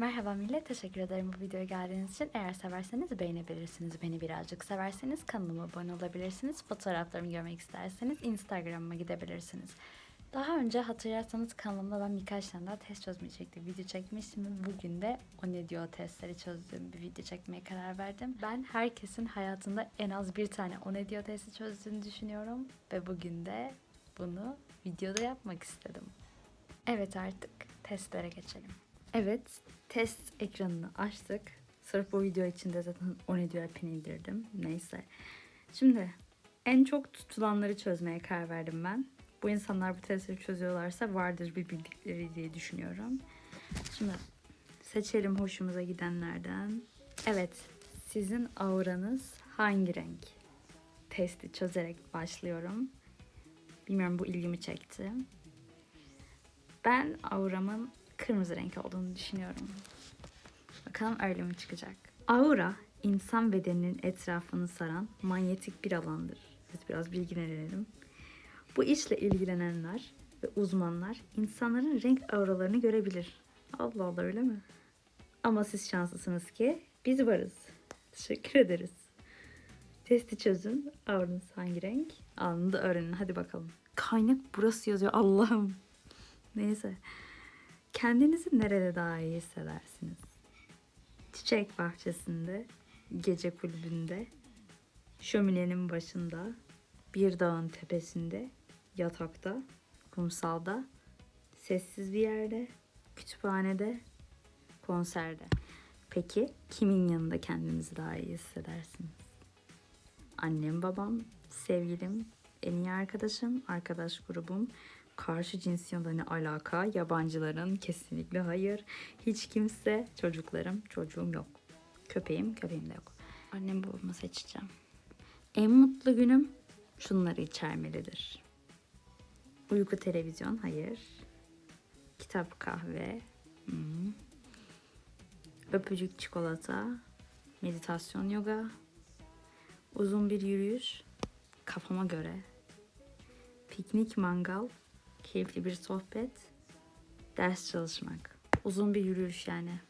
Merhaba millet, teşekkür ederim bu videoya geldiğiniz için. Eğer severseniz beğenebilirsiniz. Beni birazcık severseniz kanalıma abone olabilirsiniz. Fotoğraflarımı görmek isterseniz Instagram'ıma gidebilirsiniz. Daha önce hatırlarsanız kanalımda ben birkaç tane daha test çözmeyi çektim. Video çekmiştim bugün de o ne diyor testleri çözdüğüm bir video çekmeye karar verdim. Ben herkesin hayatında en az bir tane o ne diyor testi çözdüğünü düşünüyorum. Ve bugün de bunu videoda yapmak istedim. Evet artık testlere geçelim. Evet, test ekranını açtık. Sırf bu video için de zaten o ne diyor app'ini indirdim. Neyse. Şimdi en çok tutulanları çözmeye karar verdim ben. Bu insanlar bu testleri çözüyorlarsa vardır bir bildikleri diye düşünüyorum. Şimdi seçelim hoşumuza gidenlerden. Evet, sizin auranız hangi renk? Testi çözerek başlıyorum. Bilmiyorum bu ilgimi çekti. Ben auramın kırmızı renk olduğunu düşünüyorum. Bakalım öyle mi çıkacak? Aura, insan bedeninin etrafını saran manyetik bir alandır. Evet, biraz bilgilenelim. Bu işle ilgilenenler ve uzmanlar insanların renk auralarını görebilir. Allah Allah öyle mi? Ama siz şanslısınız ki biz varız. Teşekkür ederiz. Testi çözün. Auranız hangi renk? Anında öğrenin. Hadi bakalım. Kaynak burası yazıyor. Allah'ım. Neyse. Kendinizi nerede daha iyi hissedersiniz? Çiçek bahçesinde, gece kulübünde, şöminenin başında, bir dağın tepesinde, yatakta, kumsalda, sessiz bir yerde, kütüphanede, konserde. Peki kimin yanında kendinizi daha iyi hissedersiniz? Annem, babam, sevgilim, en iyi arkadaşım, arkadaş grubum, karşı cinsiyonda ne alaka? Yabancıların kesinlikle hayır. Hiç kimse, çocuklarım, çocuğum yok. Köpeğim, köpeğim de yok. Annem babamı seçeceğim. En mutlu günüm şunları içermelidir. Uyku televizyon, hayır. Kitap, kahve, hmm. öpücük, çikolata, meditasyon, yoga, uzun bir yürüyüş, kafama göre, piknik, mangal, keyifli bir sohbet, ders çalışmak. Uzun bir yürüyüş yani.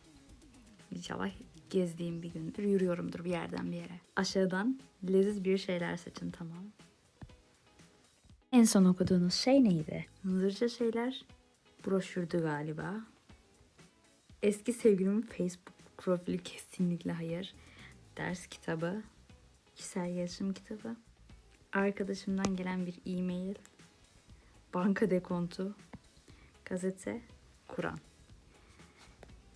İnşallah gezdiğim bir gündür. Yürüyorumdur bir yerden bir yere. Aşağıdan leziz bir şeyler seçin tamam. En son okuduğunuz şey neydi? Hızırca şeyler. Broşürdü galiba. Eski sevgilimin Facebook profili kesinlikle hayır. Ders kitabı. Kişisel gelişim kitabı. Arkadaşımdan gelen bir e-mail banka dekontu, gazete, Kur'an.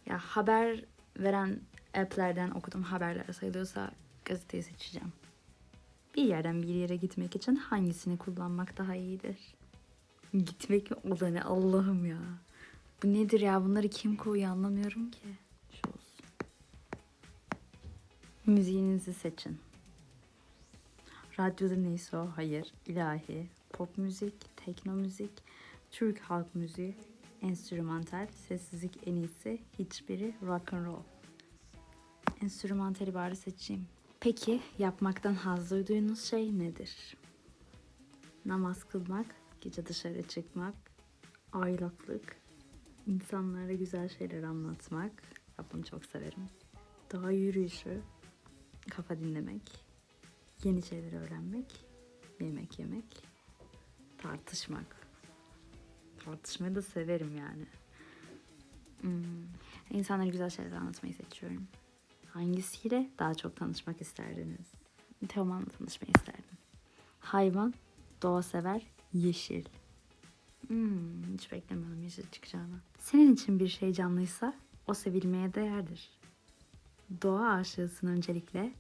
Ya haber veren app'lerden okuduğum haberler sayılıyorsa gazeteyi seçeceğim. Bir yerden bir yere gitmek için hangisini kullanmak daha iyidir? Gitmek mi? O da ne Allah'ım ya. Bu nedir ya? Bunları kim koyuyor anlamıyorum ki. Şu olsun. Müziğinizi seçin. Radyoda neyse o hayır. İlahi, pop müzik, tekno müzik, Türk halk müziği, enstrümantal, sessizlik en iyisi, hiçbiri rock and roll. Enstrümantali bari seçeyim. Peki yapmaktan haz duyduğunuz şey nedir? Namaz kılmak, gece dışarı çıkmak, aylaklık, insanlara güzel şeyler anlatmak. Bunu çok severim. Doğa yürüyüşü, kafa dinlemek, yeni şeyler öğrenmek, yemek yemek, tartışmak. Tartışmayı da severim yani. Hmm. İnsanlara güzel şeyler anlatmayı seçiyorum. Hangisiyle daha çok tanışmak isterdiniz? Teoman'la tanışmayı isterdim. Hayvan, doğa sever, yeşil. Hmm, hiç beklemiyordum yeşil çıkacağını. Senin için bir şey canlıysa o sevilmeye değerdir. Doğa aşığısın öncelikle.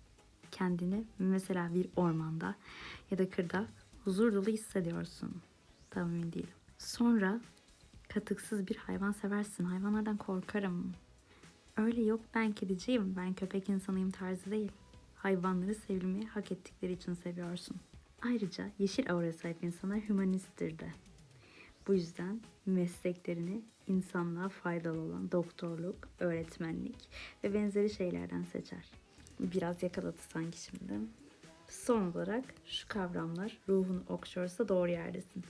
Kendini mesela bir ormanda ya da kırda huzur dolu hissediyorsun. Tam emin değilim. Sonra katıksız bir hayvan seversin. Hayvanlardan korkarım. Öyle yok ben kediciyim, ben köpek insanıyım tarzı değil. Hayvanları sevilmeyi hak ettikleri için seviyorsun. Ayrıca yeşil aura sahip insanlar hümanisttir de. Bu yüzden mesleklerini insanlığa faydalı olan doktorluk, öğretmenlik ve benzeri şeylerden seçer. Biraz yakaladı sanki şimdi. Son olarak şu kavramlar ruhunu okşuyorsa doğru yerdesin.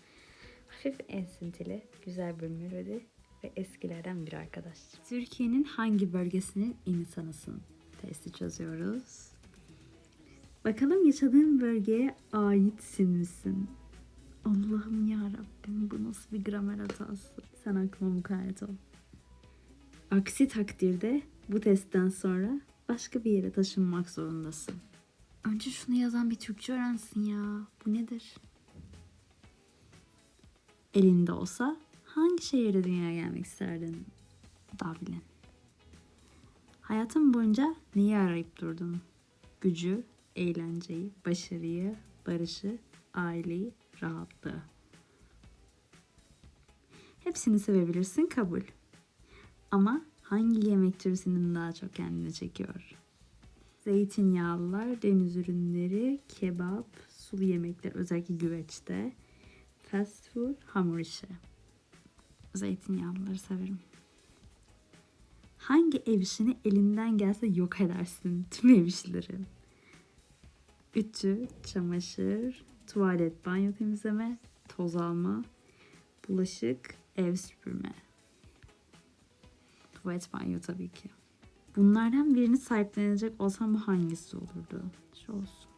Hafif esintili, güzel bir melodi ve eskilerden bir arkadaş. Türkiye'nin hangi bölgesinin insanısın? Testi çözüyoruz. Bakalım yaşadığın bölgeye aitsin misin? Allah'ım ya Rabbim bu nasıl bir gramer hatası? Sen aklıma mukayyet ol. Aksi takdirde bu testten sonra başka bir yere taşınmak zorundasın. Önce şunu yazan bir Türkçe öğrensin ya. Bu nedir? Elinde olsa hangi şehirde dünyaya gelmek isterdin? Dublin. Hayatın boyunca neyi arayıp durdun? Gücü, eğlenceyi, başarıyı, barışı, aileyi, rahatlığı. Hepsini sevebilirsin kabul. Ama hangi yemek türü senin daha çok kendine çekiyor? Zeytinyağlılar, deniz ürünleri, kebap, sulu yemekler özellikle güveçte, fast food, hamur işi. Zeytinyağlıları severim. Hangi ev işini elinden gelse yok edersin tüm ev işleri? Ütü, çamaşır, tuvalet, banyo temizleme, toz alma, bulaşık, ev süpürme. Tuvalet, banyo tabii ki. Bunlardan birini sahiplenecek olsam bu hangisi olurdu? Şu olsun.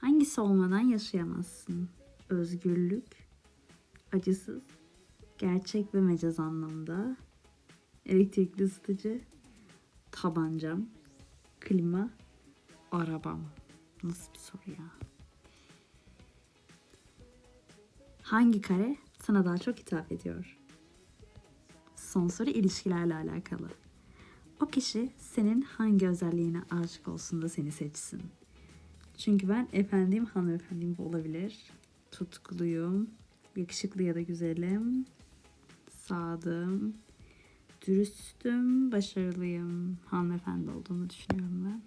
Hangisi olmadan yaşayamazsın? Özgürlük, acısız, gerçek ve mecaz anlamda, elektrikli ısıtıcı, tabancam, klima, arabam. Nasıl bir soru ya? Hangi kare sana daha çok hitap ediyor? Son soru ilişkilerle alakalı. O kişi senin hangi özelliğine aşık olsun da seni seçsin. Çünkü ben efendim hanımefendim olabilir. Tutkuluyum, yakışıklı ya da güzelim, sadığım, dürüstüm, başarılıyım, hanımefendi olduğumu düşünüyorum ben.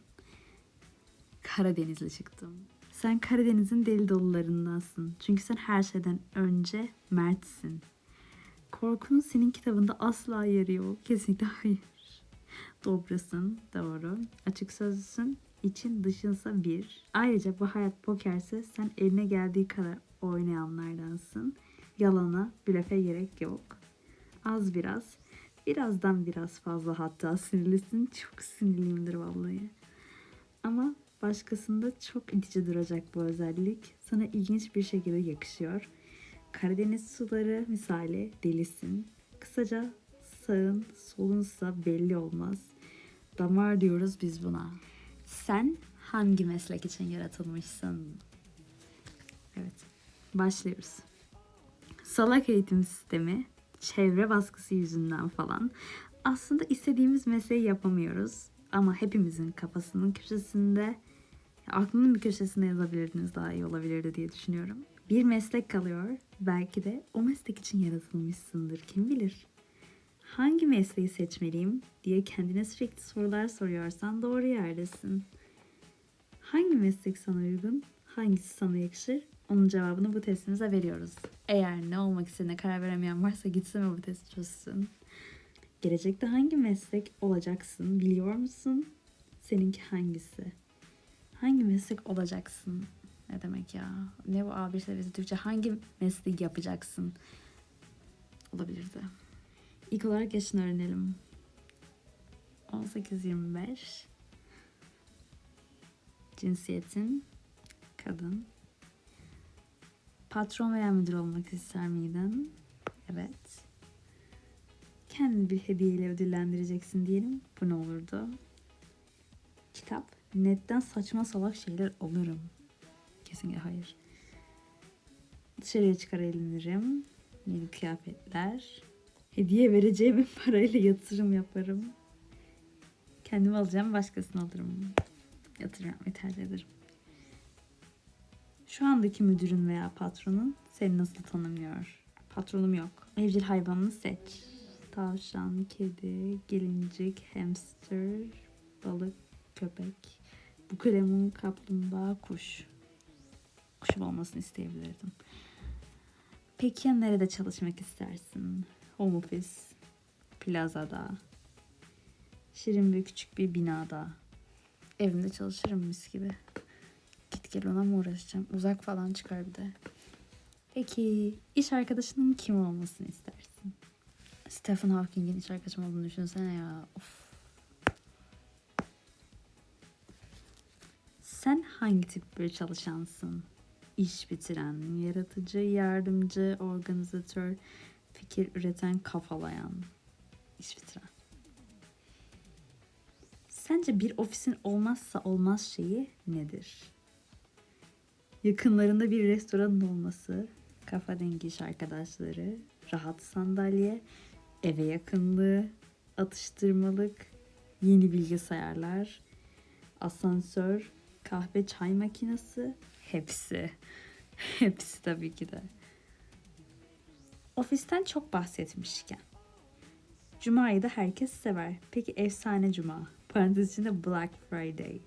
Karadenizli çıktım. Sen Karadeniz'in deli dolularındansın. Çünkü sen her şeyden önce mertsin. Korkunun senin kitabında asla yeri yok. Kesinlikle hayır. Dobrasın, doğru. Açık sözlüsün, için dışınsa bir. Ayrıca bu hayat pokerse sen eline geldiği kadar oynayanlardansın. Yalana, blöfe gerek yok. Az biraz, birazdan biraz fazla hatta sinirlisin. Çok sinirliyimdir vallahi. Ama başkasında çok itici duracak bu özellik. Sana ilginç bir şekilde yakışıyor. Karadeniz suları misali delisin. Kısaca sağın solunsa belli olmaz. Damar diyoruz biz buna. Sen hangi meslek için yaratılmışsın? Evet. Başlıyoruz. Salak eğitim sistemi, çevre baskısı yüzünden falan aslında istediğimiz mesleği yapamıyoruz. Ama hepimizin kafasının köşesinde, aklının bir köşesinde yazabilirdiniz daha iyi olabilirdi diye düşünüyorum. Bir meslek kalıyor. Belki de o meslek için yaratılmışsındır. Kim bilir? Hangi mesleği seçmeliyim diye kendine sürekli sorular soruyorsan doğru yerdesin. Hangi meslek sana uygun? Hangisi sana yakışır? Onun cevabını bu testimize veriyoruz. Eğer ne olmak istediğine karar veremeyen varsa gitsin ve bu testi çözsün. Gelecekte hangi meslek olacaksın biliyor musun? Seninki hangisi? Hangi meslek olacaksın? Ne demek ya? Ne bu A1 seviyesi Türkçe? Hangi mesleği yapacaksın? Olabilirdi. İlk olarak yaşını öğrenelim. 18-25. Cinsiyetin kadın. Patron veya müdür olmak ister miydin? Evet. Kendini bir hediyeyle ödüllendireceksin diyelim. Bu ne olurdu? Kitap. Netten saçma salak şeyler alırım. Kesinlikle hayır. Dışarıya çıkar eğlenirim. Yeni kıyafetler. Hediye vereceğim parayla yatırım yaparım. Kendimi alacağım başkasını alırım. Yatırım yapmayı tercih ederim. Şu andaki müdürün veya patronun seni nasıl tanımlıyor? Patronum yok. Evcil hayvanını seç. Tavşan, kedi, gelincik, hamster, balık, köpek, bukalemun, kaplumbağa, kuş. Kuşum olmasını isteyebilirdim. Peki ya nerede çalışmak istersin? Home office, plazada, şirin bir küçük bir binada. Evimde çalışırım mis gibi. Git gel ona mı uğraşacağım? Uzak falan çıkar bir de. Peki iş arkadaşının kim olmasını istersin? Stephen Hawking'in iş arkadaşım olduğunu düşünsene ya. Of. Sen hangi tip bir çalışansın? İş bitiren, yaratıcı, yardımcı, organizatör, fikir üreten, kafalayan, iş. Sence bir ofisin olmazsa olmaz şeyi nedir? Yakınlarında bir restoranın olması, kafa dengi iş arkadaşları, rahat sandalye, eve yakınlığı, atıştırmalık, yeni bilgisayarlar, asansör, kahve çay makinesi, hepsi. Hepsi tabii ki de. Ofisten çok bahsetmişken. Cuma'yı da herkes sever. Peki efsane Cuma, parantez içinde Black Friday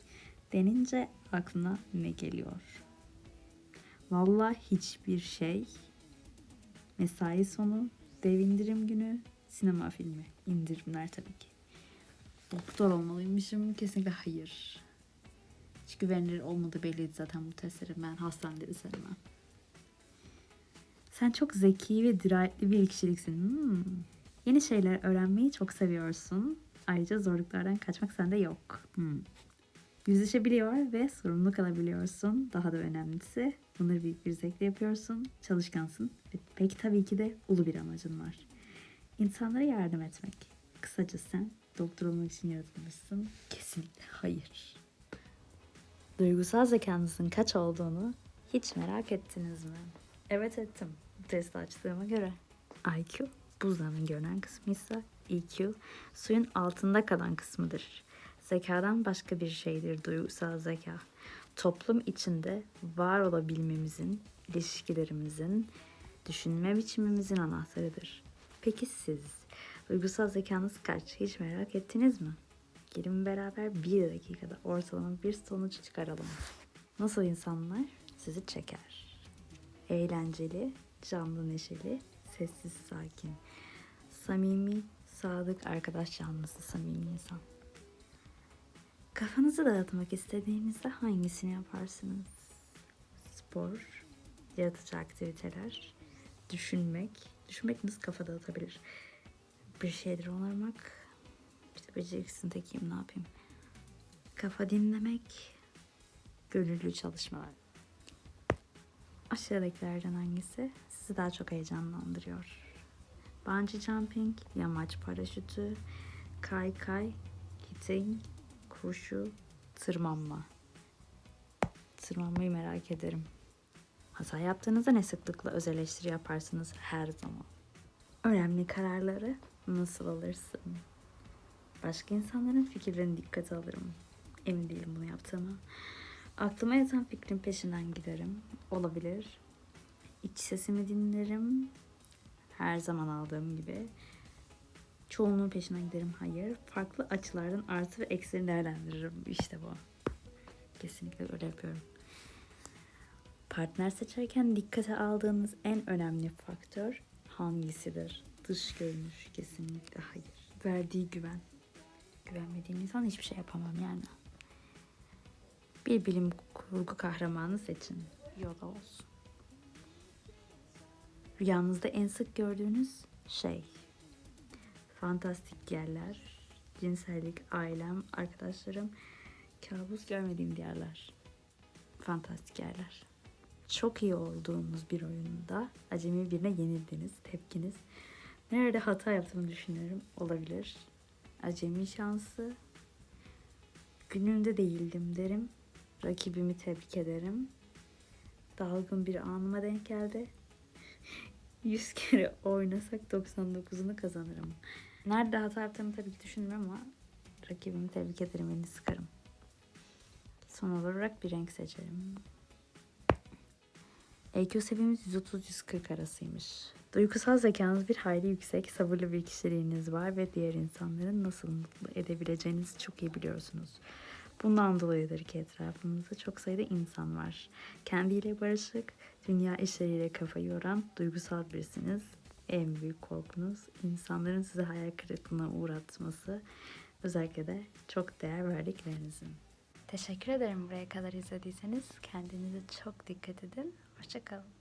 denince aklına ne geliyor? Vallahi hiçbir şey. Mesai sonu, dev indirim günü, sinema filmi, indirimler tabii ki. Doktor olmalıymışım kesinlikle hayır. Hiç güvenilir olmadığı belliydi zaten bu testlerin. Ben hastanede sevmem. Sen çok zeki ve dirayetli bir kişiliksin. Hmm. Yeni şeyler öğrenmeyi çok seviyorsun. Ayrıca zorluklardan kaçmak sende yok. Hmm. Yüzleşebiliyor ve sorumluluk alabiliyorsun. Daha da önemlisi bunları büyük bir zevkle yapıyorsun. Çalışkansın ve pek tabii ki de ulu bir amacın var. İnsanlara yardım etmek. Kısaca sen doktor olmak için yaratılmışsın. Kesinlikle hayır. Duygusal zekanızın kaç olduğunu hiç merak ettiniz mi? Evet ettim. Bu testi açtığıma göre. IQ buzdağının görünen kısmıysa EQ suyun altında kalan kısmıdır. Zekadan başka bir şeydir duygusal zeka. Toplum içinde var olabilmemizin, ilişkilerimizin, düşünme biçimimizin anahtarıdır. Peki siz duygusal zekanız kaç? Hiç merak ettiniz mi? Gelin beraber bir dakikada ortalama bir sonuç çıkaralım. Nasıl insanlar sizi çeker? Eğlenceli, canlı neşeli, sessiz sakin. Samimi, sadık arkadaş canlısı samimi insan. Kafanızı dağıtmak istediğinizde hangisini yaparsınız? Spor, yaratıcı aktiviteler, düşünmek. Düşünmek nasıl kafa dağıtabilir? Bir şeyleri onarmak. İşte beceriksizin tekiyim ne yapayım? Kafa dinlemek, gönüllü çalışmalar. Aşağıdakilerden hangisi sizi daha çok heyecanlandırıyor? Bungee jumping, yamaç paraşütü, kaykay, hitting, koşu, tırmanma. Tırmanmayı merak ederim. Hata yaptığınızda ne sıklıkla öz eleştiri yaparsınız her zaman? Önemli kararları nasıl alırsın? Başka insanların fikirlerini dikkate alırım. Emin değilim bunu yaptığıma. Aklıma yatan fikrin peşinden giderim. Olabilir. İç sesimi dinlerim. Her zaman aldığım gibi. Çoğunluğun peşinden giderim. Hayır. Farklı açılardan artı ve eksilerini değerlendiririm. İşte bu. Kesinlikle öyle yapıyorum. Partner seçerken dikkate aldığınız en önemli faktör hangisidir? Dış görünüş kesinlikle hayır. Verdiği güven. Güvenmediğim insan hiçbir şey yapamam yani. Bir bilim kurgu kahramanı seçin. Yoda olsun. Rüyanızda en sık gördüğünüz şey. Fantastik yerler, cinsellik, ailem, arkadaşlarım, kabus görmediğim yerler. Fantastik yerler. Çok iyi olduğunuz bir oyunda acemi birine yenildiniz. Tepkiniz. Nerede hata yaptığımı düşünüyorum. Olabilir. Acemi şansı. Gününde değildim derim. Rakibimi tebrik ederim. Dalgın bir anıma denk geldi. 100 kere oynasak 99'unu kazanırım. Nerede hata yaptığımı tabii ki düşünmüyorum ama rakibimi tebrik ederim, elini sıkarım. Son olarak bir renk seçerim. EQ seviyemiz 130-140 arasıymış. Duygusal zekanız bir hayli yüksek, sabırlı bir kişiliğiniz var ve diğer insanların nasıl mutlu edebileceğinizi çok iyi biliyorsunuz. Bundan dolayıdır ki etrafımızda çok sayıda insan var. Kendiyle barışık, dünya işleriyle kafa yoran, duygusal birisiniz. En büyük korkunuz insanların sizi hayal kırıklığına uğratması, özellikle de çok değer verdiklerinizin. Teşekkür ederim buraya kadar izlediyseniz. Kendinize çok dikkat edin. Hoşçakalın.